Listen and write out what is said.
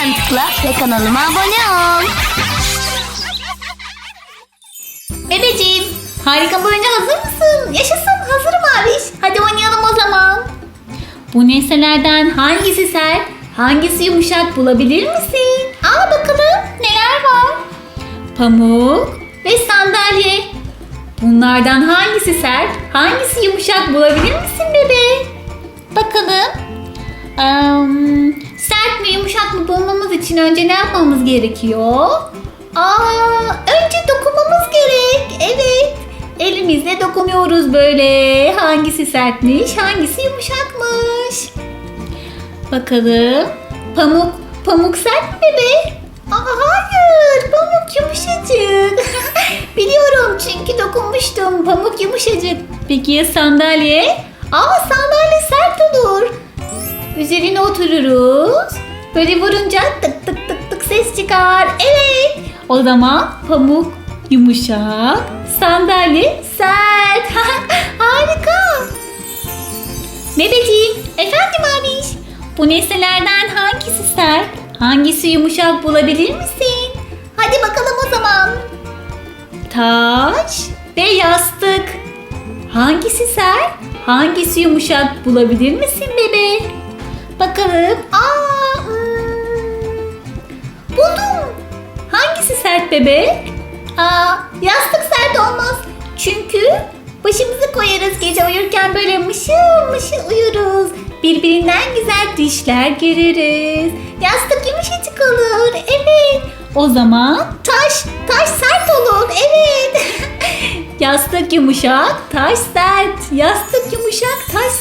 hemen tıkla ve kanalıma abone ol. Bebeciğim, harika bu oyuna hazır mısın? Yaşasın, hazırım abiş. Hadi oynayalım o zaman. Bu nesnelerden hangisi sert, hangisi yumuşak bulabilir misin? Al bakalım neler var? Pamuk ve sandalye. Bunlardan hangisi sert, hangisi yumuşak bulabilir misin bebe? Bakalım. Am, sert mi yumuşak mı bulmamız için önce ne yapmamız gerekiyor? Aa, önce dokunmamız gerek. Evet. Elimizle dokunuyoruz böyle. Hangisi sertmiş, hangisi yumuşakmış. Bakalım. Pamuk, pamuk sert mi bebe? Aa, hayır, pamuk yumuşacık. Biliyorum çünkü dokunmuştum. Pamuk yumuşacık. Peki ya sandalye? Aa, sandalye sert olur. Üzerine otururuz. Böyle vurunca tık tık tık tık ses çıkar. Evet. O zaman pamuk yumuşak, sandalye sert. Harika. Bebeciğim, efendim abiş. Bu nesnelerden hangisi sert, hangisi yumuşak bulabilir misin? Hadi bakalım o zaman. Taş ve yastık. Hangisi sert, hangisi yumuşak bulabilir misin bebe? Bakalım. Aa, Hangisi sert bebe? Aa, yastık sert olmaz. Çünkü başımızı koyarız gece uyurken böyle mışıl mışıl uyuruz. Birbirinden güzel düşler görürüz. Yastık yumuşacık olur. Evet. O zaman taş, taş sert olur. Evet. Yastık yumuşak, taş sert. Yastık yumuşak, taş.